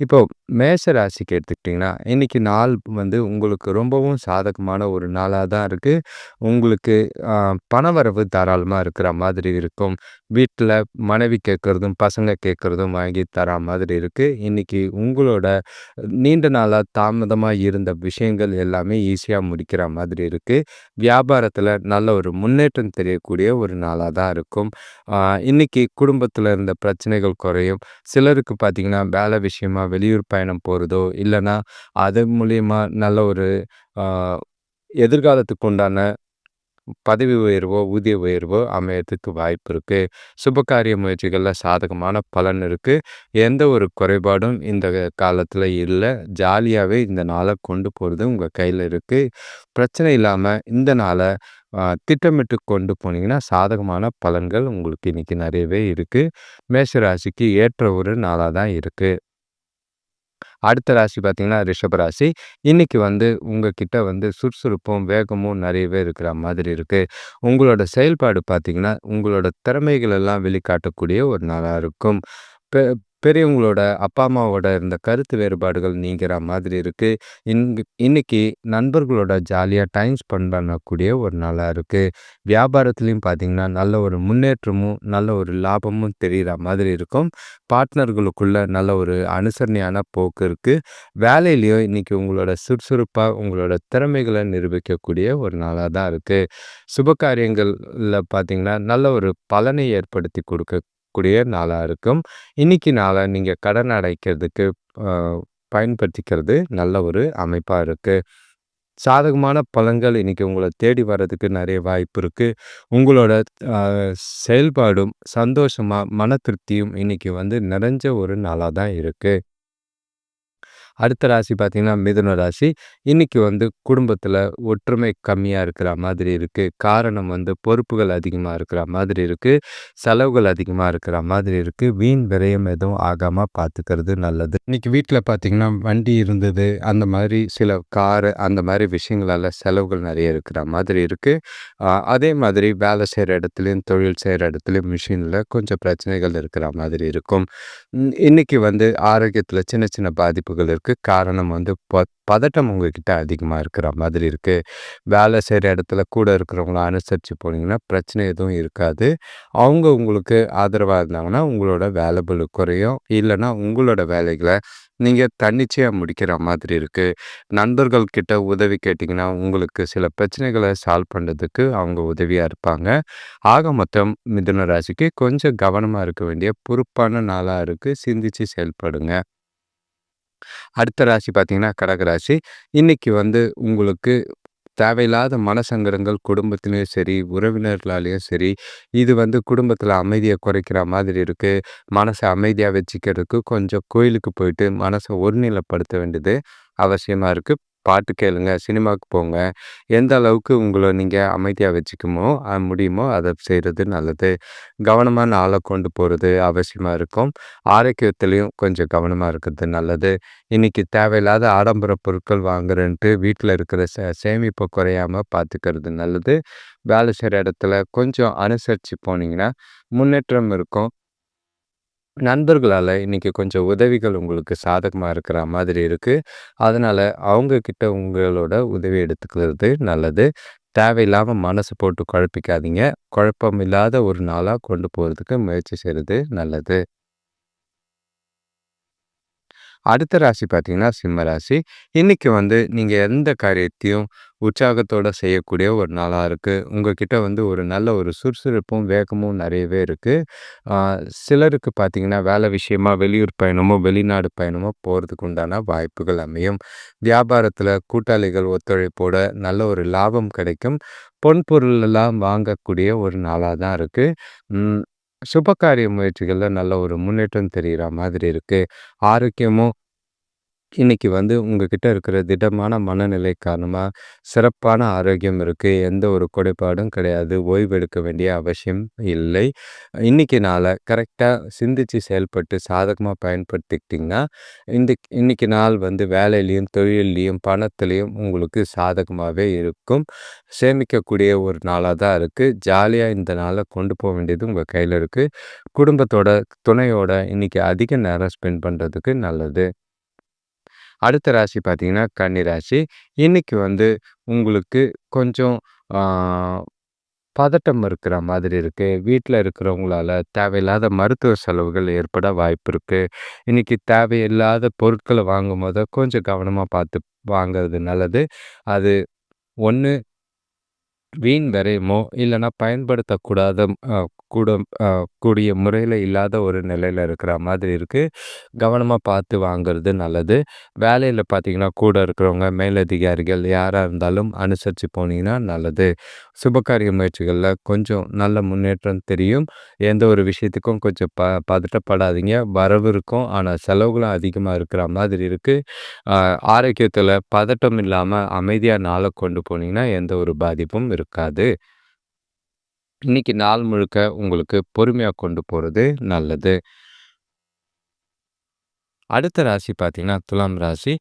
இப்போ மேஷ ராசிக்கு எடுத்துக்கிட்டிங்கன்னா, இன்றைக்கி நாள் வந்து உங்களுக்கு ரொம்பவும் சாதகமான ஒரு நாளாக தான் இருக்குது உங்களுக்கு பணவரவு தாராளமாக இருக்கிற மாதிரி இருக்கும். வீட்டில் மனைவி கேட்குறதும் பசங்க கேட்குறதும் வாங்கி தரா மாதிரி இருக்குது இன்றைக்கி உங்களோட நீண்ட நாளாக தாமதமாக இருந்த விஷயங்கள் எல்லாமே ஈஸியாக முடிக்கிற மாதிரி இருக்குது வியாபாரத்தில் நல்ல ஒரு முன்னேற்றம் தெரியக்கூடிய ஒரு நாளாக தான் இருக்கும். இன்றைக்கி குடும்பத்தில் இருந்த பிரச்சனைகள் குறையும். சிலருக்கு பார்த்தீங்கன்னா, வேலை விஷயமா வெளியூர் பயணம் போகிறதோ இல்லைன்னா அது மூலிமா நல்ல ஒரு எதிர்காலத்துக்கு உண்டான பதவி உயர்வோ, ஊதிய உயர்வோ அமையறதுக்கு வாய்ப்பு இருக்குது சுபகாரிய முயற்சிகளில் சாதகமான பலன் இருக்குது எந்த ஒரு குறைபாடும் இந்த காலத்தில் இல்லை. ஜாலியாகவே இந்த நாளை கொண்டு போகிறது உங்கள் கையில் இருக்குது பிரச்சனை இல்லாமல் இந்த நாளை திட்டமிட்டு கொண்டு போனீங்கன்னா, சாதகமான பலன்கள் உங்களுக்கு இன்றைக்கி நிறையவே இருக்குது மேஷராசிக்கு ஏற்ற ஒரு நாளாக தான் இருக்குது அடுத்த ராசி பார்த்தீங்கன்னா, ரிஷப ராசி. இன்றைக்கி வந்து உங்ககிட்ட வந்து சுறுசுறுப்பும், வேகமும் நிறையவே இருக்கிற மாதிரி இருக்குது உங்களோட செயல்பாடு பார்த்தீங்கன்னா, உங்களோட திறமைகள் எல்லாம் வெளிக்காட்டக்கூடிய ஒரு நாளாக இருக்கும். பெரியவங்களோட அப்பா, அம்மாவோட இருந்த கருத்து வேறுபாடுகள் நீங்கிற மாதிரி இருக்குது இன் இன்னைக்கு நண்பர்களோட ஜாலியாக டைம் ஸ்பெண்ட் பண்ணக்கூடிய ஒரு நாளாக இருக்குது வியாபாரத்துலேயும் பார்த்தீங்கன்னா, நல்ல ஒரு முன்னேற்றமும், நல்ல ஒரு லாபமும் தெரிகிற மாதிரி இருக்கும். பார்ட்னர்களுக்குள்ள நல்ல ஒரு அனுசரணையான போக்கு இருக்குது வேலையிலையும் இன்றைக்கி உங்களோட சுறுசுறுப்பாக உங்களோட திறமைகளை நிரூபிக்கக்கூடிய ஒரு நாளாக தான் இருக்குது சுப காரியங்கள்ல பார்த்தீங்கன்னா, நல்ல ஒரு பலனை ஏற்படுத்தி கொடுக்க குடுக்கக்கூடிய நாளாக இருக்கும். இன்னைக்கு நாளை நீங்கள் கடன் அடைக்கிறதுக்கு பயன்படுத்திக்கிறது நல்ல ஒரு அமைப்பாக இருக்குது சாதகமான பலன்கள் இன்னைக்கு உங்களை தேடி வர்றதுக்கு நிறைய வாய்ப்பு இருக்குது உங்களோட செயல்பாடும் சந்தோஷமாக மன திருப்தியும் இன்னைக்கு வந்து நிறைஞ்ச ஒரு நாளாக தான் இருக்குது அடுத்த ராசி பார்த்தீங்கன்னா, மிதுன ராசி. இன்றைக்கி வந்து குடும்பத்தில் ஒற்றுமை கம்மியாக இருக்கிற மாதிரி இருக்குது காரணம் வந்து பொறுப்புகள் அதிகமாக இருக்கிற மாதிரி இருக்குது செலவுகள் அதிகமாக இருக்கிற மாதிரி இருக்குது வீண் விரயம் எதுவும் ஆகாமல் பார்த்துக்கிறது நல்லது. இன்றைக்கி வீட்டில் பார்த்தீங்கன்னா, வண்டி இருந்தது. அந்த மாதிரி சில காரு அந்த மாதிரி விஷயங்களால் செலவுகள் நிறைய இருக்கிற மாதிரி இருக்குது அதே மாதிரி வேலை செய்கிற இடத்துலையும் தொழில் செய்கிற இடத்துலையும் மிஷினில் கொஞ்சம் பிரச்சனைகள் இருக்கிற மாதிரி இருக்கும். இன்றைக்கி இன்னைக்கு வந்து ஆரோக்கியத்தில் சின்ன சின்ன பாதிப்புகள் இருக்கு. காரணம் வந்து ப பதட்டம் உங்ககிட்ட அதிகமாக இருக்கிற மாதிரி இருக்குது வேலை செய்கிற இடத்துல கூட இருக்கிறவங்கள அனுசரித்து போனீங்கன்னா, பிரச்சனை எதுவும் இருக்காது. அவங்க உங்களுக்கு ஆதரவாக இருந்தாங்கன்னா, உங்களோட வேலை குறையும். இல்லைன்னா உங்களோட வேலைகளை நீங்கள் தன்னிச்சையாக முடிக்கிற மாதிரி இருக்குது நண்பர்கள் கிட்ட உதவி கேட்டிங்கன்னா உங்களுக்கு சில பிரச்சனைகளை சால்வ் பண்ணுறதுக்கு அவங்க உதவியாக இருப்பாங்க. ஆக மொத்தம் மிதுன ராசிக்கு கொஞ்சம் கவனமாக இருக்க வேண்டிய பொறுப்பான நாளாக இருக்குது சிந்தித்து செயல்படுங்க. அடுத்த ராசி பார்த்தீங்கன்னா, கடக ராசி. இன்றைக்கி வந்து உங்களுக்கு தேவையில்லாத மனசங்கடங்கள் குடும்பத்திலையும் சரி, உறவினர்களாலேயும் சரி, இது வந்து குடும்பத்தில் அமைதியை குறைக்கிற மாதிரி இருக்குது மனசை அமைதியாக வச்சுக்கிறதுக்கு கொஞ்சம் கோயிலுக்கு போயிட்டு மனசை ஒருநிலைப்படுத்த வேண்டியது அவசியமாக இருக்குது பாட்டு கேளுங்க, சினிமாவுக்கு போங்க. எந்த அளவுக்கு உங்கள நீங்க அமைதியா வச்சுக்குமோ அ முடியுமோ அத செய்றது நல்லது. கவனமான ஆள கொண்டு போறது அவசியமா இருக்கும். ஆரோக்கியத்திலயும் கொஞ்சம் கவனமா இருக்கிறது நல்லது. இன்னைக்கு தேவையில்லாத ஆடம்பர பொருட்கள் வாங்குறேன்ட்டு வீட்ல இருக்கிற சே சேமிப்ப குறையாம பார்த்துக்கிறது நல்லது. வேலை செய்ற இடத்துல கொஞ்சம் அனுசரிச்சு போனீங்கன்னா, முன்னேற்றம் இருக்கும். நண்பர்களால் இன்றைக்கி கொஞ்சம் உதவிகள் உங்களுக்கு சாதகமாக இருக்கிற மாதிரி இருக்குது அதனால் அவங்கக்கிட்ட உங்களோட உதவி எடுத்துக்கிறது நல்லது. தேவையில்லாமல் மனசு போட்டு குழப்பிக்காதீங்க. குழப்பம் இல்லாத ஒரு நாளாக கொண்டு போகிறதுக்கு முயற்சி செய்கிறது நல்லது. அடுத்த ராசி பார்த்தீங்கன்னா, சிம்ம ராசி. இன்னைக்கு வந்து நீங்கள் எந்த காரியத்தையும் உற்சாகத்தோடு செய்யக்கூடிய ஒரு நாளாக இருக்குது உங்ககிட்ட வந்து ஒரு நல்ல ஒரு சுறுசுறுப்பும், வேகமும் நிறையவே இருக்குது சிலருக்கு பார்த்தீங்கன்னா, வேலை விஷயமா வெளியூர் பயணமோ, வெளிநாடு பயணமோ போகிறதுக்கு உண்டான வாய்ப்புகள் அமையும். வியாபாரத்தில் கூட்டாளிகள் ஒத்துழைப்போட நல்ல ஒரு லாபம் கிடைக்கும். பொன் பொருள் எல்லாம் வாங்கக்கூடிய ஒரு நாளாக தான் இருக்குது சுபகாரிய முயற்சிகளில் நல்ல ஒரு முன்னேற்றம் தெரிகிற மாதிரி இருக்குது ஆரோக்கியமும் இன்னைக்கு வந்து உங்ககிட்ட இருக்கிற திடமான மனநிலை காரணமா சிறப்பான ஆரோக்கியம் இருக்கு. எந்த ஒரு குறைபாடும் கிடையாது. ஓய்வு எடுக்க வேண்டிய அவசியம் இல்லை. இன்னைக்கு நாள கரெக்ட்டா சிந்திச்சு செயல்பட்டு சாதகமா பயன்படுத்திக்கிட்டீங்கன்னா, இந்த இன்னைக்கு நாள் வந்து வேலையிலயும், தொழிலையும் பணத்திலயும் உங்களுக்கு சாதகமாவே இருக்கும். சேமிக்கக்கூடிய ஒரு நாளா தான் இருக்கு. ஜாலியா இந்த நாள கொண்டு போ வேண்டியது உங்க கையில இருக்கு. குடும்பத்தோட, துணையோட இன்னைக்கு அதிக நேரம் ஸ்பெண்ட் பண்றதுக்கு நல்லது. அடுத்த ராசி பார்த்தீங்கன்னா, கன்னி ராசி. இன்னைக்கு வந்து உங்களுக்கு கொஞ்சம் பதட்டம் இருக்கிற மாதிரி இருக்குது வீட்டில் இருக்கிறவங்களால தேவையில்லாத மருத்துவ செலவுகள் ஏற்பட வாய்ப்பு இருக்குது இன்றைக்கி தேவையில்லாத பொருட்களை வாங்கும் போது கொஞ்சம் கவனமாக பார்த்து வாங்குறது நல்லது. அது ஒன்று வீண் விரயமோ, இல்லைன்னா பயன்படுத்தக்கூடாத கூட கூடிய முறையில் இல்லாத ஒரு நிலையில் இருக்கிற மாதிரி இருக்குது கவனமாக பார்த்து வாங்குறது நல்லது. வேலையில் பார்த்தீங்கன்னா, கூட இருக்கிறவங்க, மேலதிகாரிகள் யாராக இருந்தாலும் அனுசரித்து போனீங்கன்னா நல்லது. சுபகாரிய முயற்சிகளில் கொஞ்சம் நல்ல முன்னேற்றம் தெரியும். எந்த ஒரு விஷயத்துக்கும் கொஞ்சம் ப பதட்டப்படாதீங்க. வரவு இருக்கும். ஆனால் செலவுகளும் அதிகமாக இருக்கிற மாதிரி இருக்குது ஆரோக்கியத்தில் பதட்டம் இல்லாமல் அமைதியாக நாளை கொண்டு போனீங்கன்னா, எந்த ஒரு பாதிப்பும் இருக்காது. இன்னைக்கு நாள் முழுக்க உங்களுக்கு பொறுமையாக கொண்டு போறது நல்லது. அடுத்த ராசி பார்த்தீங்கன்னா, துலாம் ராசி.